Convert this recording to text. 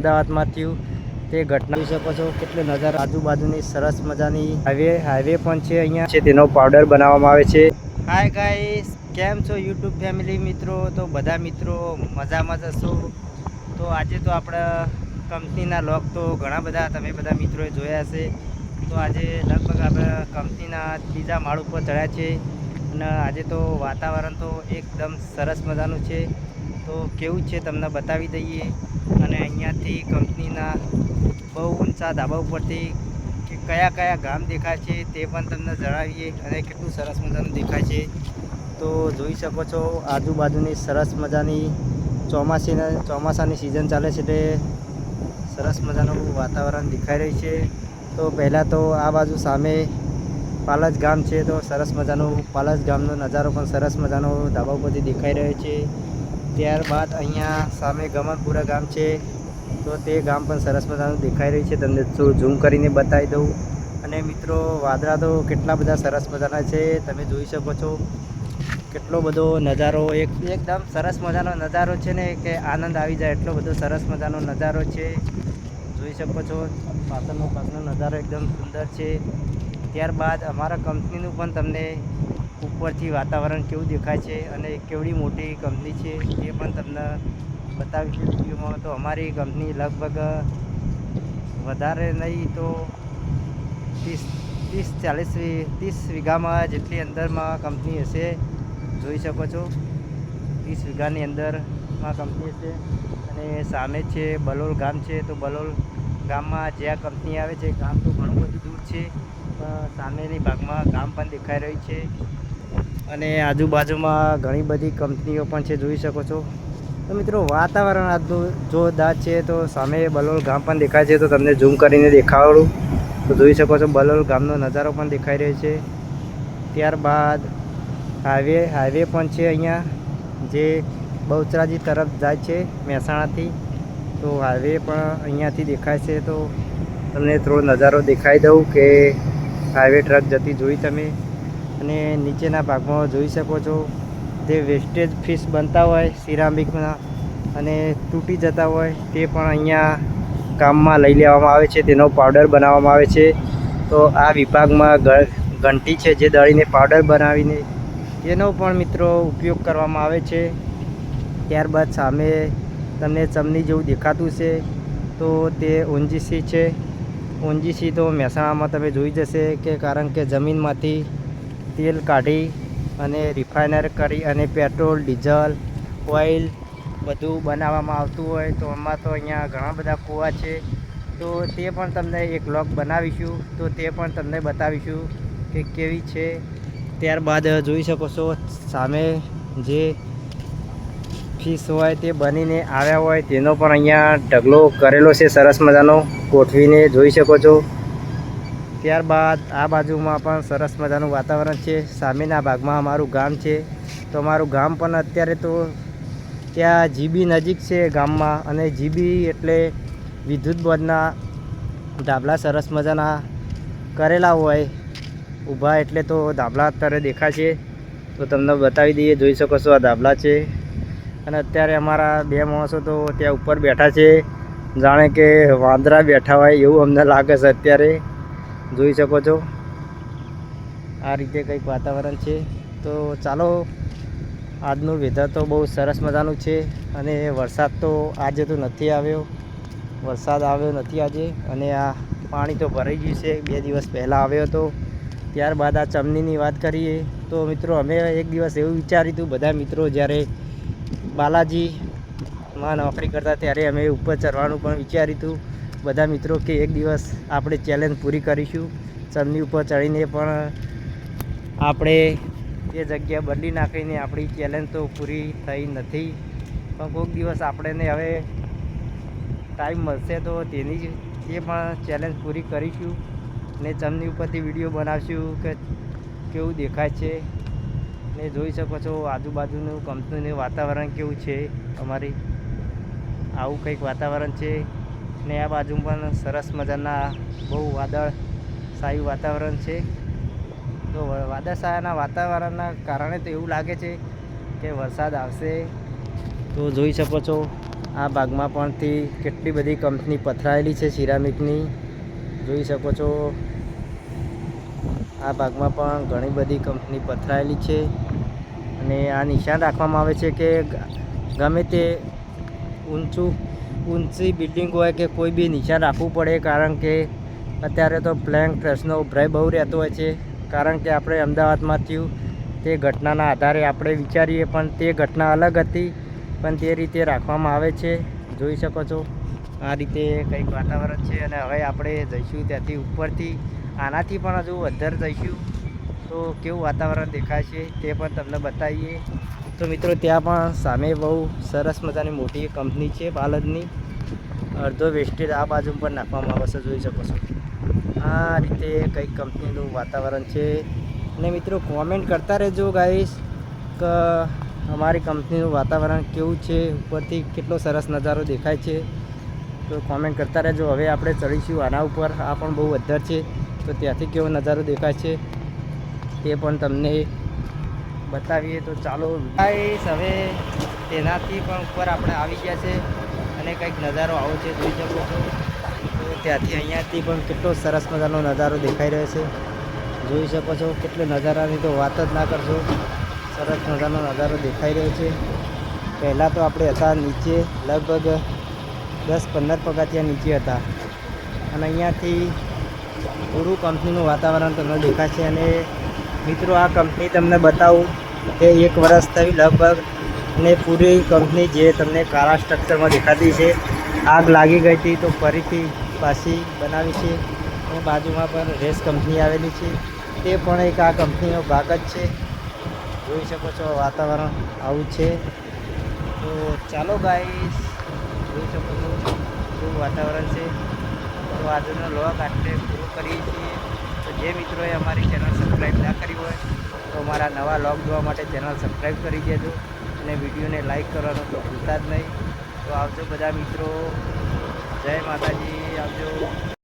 અમદાવાદમાં થયું તે ઘટના શકો છો. કેટલો નજારો. આજુબાજુની સરસ મજાની હાઈવે હાઈવે પણ છે અહીંયા. છે, તેનો પાવડર બનાવવામાં આવે છે. હાય ગાઈસ કેમ છો યુટ્યુબ ફેમિલી મિત્રો? તો બધા મિત્રો મજામાં જ હશો. તો આજે તો આપણા કંપનીના લોક તો ઘણા બધા તમે બધા મિત્રોએ જોયા હશે. તો આજે લગભગ આપણે કંપનીના ત્રીજા માળ ઉપર ચડ્યા છે. અને આજે તો વાતાવરણ તો એકદમ સરસ મજાનું છે. તો કેવું છે તમને બતાવી દઈએ. અને અહીંયાથી કંપનીના બહુ ઊંચા ધાબા ઉપરથી કે કયા કયા ગામ દેખાય છે તે પણ તમને જણાવીએ અને કેટલું સરસ મજાનું દેખાય છે. તો જોઈ શકો છો આજુબાજુની સરસ મજાની ચોમાસીના ચોમાસાની સિઝન ચાલે છે એટલે સરસ મજાનું વાતાવરણ દેખાઈ રહ્યું છે. તો પહેલાં તો આ બાજુ સામે પાલજ ગામ છે તો સરસ મજાનું પાલજ ગામનો નજારો પણ સરસ મજાનો ધાબા ઉપરથી દેખાઈ રહ્યો છે. ત્યારબાદ અહીંયા સામે ગમનપુરા ગામ છે. તો તે ગામ પણ સરસ મજાનું દેખાઈ રહ્યું છે. તમને ઝૂમ કરીને બતાવી દઉં. અને મિત્રો, વાદળા તો કેટલા બધા સરસ મજાના છે. તમે જોઈ શકો છો કેટલો બધો નજારો. એક, એકદમ સરસ મજાનો નજારો છે ને કે આનંદ આવી જાય એટલો બધો સરસ મજાનો નજારો છે. જોઈ શકો છો, પાછળનો પાછળનો નજારો એકદમ સુંદર છે. ત્યારબાદ અમારા કંપનીનું પણ તમને ઉપરથી વાતાવરણ કેવું દેખાય છે અને કેવડી મોટી કંપની છે એ પણ તમને બતાવીશું વિડીયોમાં. તો અમારી કંપની લગભગ વધારે નહીં તો ત્રીસ ત્રીસ ચાલીસ ત્રીસ વીઘામાં જેટલી અંદરમાં કંપની હશે, જોઈ શકો છો. ત્રીસ વીઘાની અંદરમાં કંપની હશે અને સામે છે બલોલ ગામ છે. તો બલોલ ગામમાં જ્યાં કંપની આવે છે, ગામ તો ઘણું બધું દૂર છે, પણ સામેની ભાગમાં ગામ પણ દેખાઈ રહ્યું છે. અને આજુબાજુમાં ઘણી બધી કંપનીઓ પણ છે, જોઈ શકો છો. તો મિત્રો, વાતાવરણ આજનું જોરદાર છે, તો સામે બલોલ ગામ પણ દેખાય છે, તો તમને ઝૂમ કરીને દેખાડું. તો જોઈ શકો છો, બલોલ ગામનો નજારો પણ દેખાઈ રહ્યો છે. ત્યારબાદ હાઈવે હાઈવે પણ છે અહીંયા, જે બહુચરાજી તરફ જાય છે, મહેસાણાથી. તો હાઈવે પણ અહીંયાથી દેખાય છે, તો તમને થોડો નજારો દેખાઈ દઉં કે હાઈવે ટ્રક જતી જોઈ તમે. અને નીચેના ભાગમાં જોઈ શકો છો જે વેસ્ટેજ ફિશ બનતા હોય, સિરામિકના, અને તૂટી જતા હોય તે પણ અહીંયા કામમાં લઈ લેવામાં આવે છે. તેનો પાવડર બનાવવામાં આવે છે. તો આ વિભાગમાં ઘંટી છે જે દળીને પાવડર બનાવીને તેનો પણ મિત્રો ઉપયોગ કરવામાં આવે છે. ત્યારબાદ સામે તમને ચમની જેવું દેખાતું છે. તો તે ઊંજીસી છે. ઊંજીસી તો મહેસાણામાં તમે જોઈ જશે કે કારણ કે જમીનમાંથી તેલ કાઢી અને રિફાઇનર કરી અને પેટ્રોલ ડીઝલ ઓઇલ બધું બનાવવામાં આવતું હોય તો આમાં તો અહીંયા ઘણા બધા કૂવા છે. તો તે પણ તમને એક બ્લોગ બનાવીશું. તો તે પણ તમને બતાવીશું કે કેવી છે. ત્યારબાદ જોઈ શકો છો સામે જે ફિશ હોય તે બનીને આવ્યા હોય તેનો પણ અહીંયા ઢગલો કરેલો છે. સરસ મજાનો ગોઠવીને જોઈ શકો છો. ત્યારબાદ આ બાજુમાં પણ સરસ મજાનું વાતાવરણ છે. સામેના ભાગમાં અમારું ગામ છે. તો અમારું ગામ પણ અત્યારે તો ત્યાં જીબી નજીક છે ગામમાં અને જીબી એટલે વિદ્યુત બોર્ડના ધાબલા સરસ મજાના કરેલા હોય ઊભા એટલે તો ધાબલા અત્યારે દેખાશે. તો તમને બતાવી દઈએ, જોઈ શકો છો આ ધાબલા છે. અને અત્યારે અમારા બે માણસો તો ત્યાં ઉપર બેઠા છે. જાણે કે વાંદરા બેઠા હોય એવું અમને લાગે છે અત્યારે. જોઈ શકો છો. આ રીતે કંઈક વાતાવરણ છે. તો ચાલો, આજનું વેધર તો બહુ સરસ મજાનું છે અને વરસાદ તો આજે તો નથી આવ્યો. વરસાદ આવ્યો નથી આજે અને આ પાણી તો ભરાઈ ગયું છે. બે દિવસ પહેલાં આવ્યો હતો. ત્યારબાદ આ ચમનીની વાત કરીએ તો મિત્રો, અમે એક દિવસ એવું વિચાર્યું હતું, બધા મિત્રો જ્યારે બાલાજીમાં નોકરી કરતા ત્યારે અમે ઉપર ચડવાનું પણ વિચાર્યું હતું. બધા મિત્રો કે એક દિવસ આપણે ચેલેન્જ પૂરી કરીશું. ચમની ઉપર ચડીને પણ આપણે એ જગ્યા બદલી નાખીને આપણી ચેલેન્જ તો પૂરી થઈ નથી. પણ કોઈક દિવસ આપણને હવે ટાઈમ મળશે તો તેની એ પણ ચેલેન્જ પૂરી કરીશું. ને ચમની ઉપરથી વીડિયો બનાવશું કે કેવું દેખાય છે. ને જોઈ શકો છો આજુબાજુનું કંપનીનું વાતાવરણ કેવું છે અમારી. આવું કંઈક વાતાવરણ છે. ને આ બાજુ પણ સરસ મજાના બહુ વાદળ સાયું વાતાવરણ છે. તો વાદળછાયાના વાતાવરણના કારણે તો એવું લાગે છે કે વરસાદ આવશે. તો જોઈ શકો છો, આ ભાગમાં પણથી કેટલી બધી કંપની પથરાયેલી છે સિરામિકની. જોઈ શકો છો, આ ભાગમાં પણ ઘણી બધી કંપની પથરાયેલી છે. અને આ નિશાન રાખવામાં આવે છે કે ગમે તે ઊંચું ઊંચી બિલ્ડિંગ હોય કે કોઈ બી નિશાન રાખવું પડે, કારણ કે અત્યારે તો પ્લેન પ્રશ્નો ભય બહુ રહેતો હોય છે. કારણ કે આપણે અમદાવાદમાં થયું, તે ઘટનાના આધારે આપણે વિચારીએ, પણ તે ઘટના અલગ હતી, પણ તે રીતે રાખવામાં આવે છે. જોઈ શકો છો, આ રીતે કંઈક વાતાવરણ છે અને હવે આપણે જઈશું ત્યાંથી ઉપરથી. આનાથી પણ હજુ વધારે જઈશું. તો કેવું વાતાવરણ દેખાય છે તે પણ તમને બતાવીએ. તો મિત્રો, ત્યાં પણ સામે બહુ સરસ મજાની મોટી કંપની છે બાલદની અડધો વેસ્ટેજ આ બાજુ પર નાખવામાં આવશે જોઈ શકો છો. આ રીતે કંઈક કંપનીનું વાતાવરણ છે. અને મિત્રો કોમેન્ટ કરતા રહેજો ગાઈશ કે અમારી કંપનીનું વાતાવરણ કેવું છે, ઉપરથી કેટલો સરસ નજારો દેખાય છે. તો કોમેન્ટ કરતા રહેજો. હવે આપણે ચડીશું આના ઉપર. આ પણ બહુ વધાર છે, તો ત્યાંથી કેવો નજારો દેખાય છે, તે પણ તમને બતાવીએ. તો ચાલો ગાઈશ હવે તેનાથી પણ ઉપર આપણે આવી ગયા છે. અને કંઈક નજારો આવો છે, જોઈ શકો છો. તો ત્યાંથી અહીંયાથી પણ કેટલો સરસ મજાનો નજારો દેખાઈ રહ્યો છે. જોઈ શકો છો કેટલો નજારાની તો વાત જ ના કરશો. સરસ મજાનો નજારો દેખાઈ રહ્યો છે. પહેલાં તો આપણે હતા નીચે, લગભગ દસ પંદર પગથિયા નીચે હતા. અને અહીંયાથી પૂરું કંપનીનું વાતાવરણ તમને દેખાય છે અને મિત્રો આ કંપની તમને બતાવું કે એક વર્ષ થઈ લગભગ ને પૂરી કંપની જે તમને કાળા સ્ટ્રક્ચરમાં દેખાતી છે, આગ લાગી ગઈ હતી તો ફરીથી પાછી બનાવી છે અને બાજુમાં પણ રેસ કંપની આવેલી છે. તે પણ એક આ કંપનીનો ભાગ જ છે. જોઈ શકો છો વાતાવરણ આવું છે. તો ચાલો ગાઈસ જોઈ શકો છો શું વાતાવરણ છે. તો આજનો લોક આટલે પૂરો કરીએ છીએ. તો જે મિત્રોએ અમારી ચેનલ સબસ્ક્રાઈબ ના કરી હોય તો અમારા નવા લોગ જોવા માટે ચેનલ સબસ્ક્રાઈબ કરી દેજો. અને વિડીયોને લાઈક કરવાનું તો ભૂલતા જ નહીં. તો આવજો બધા મિત્રો. જય માતાજી. આવજો.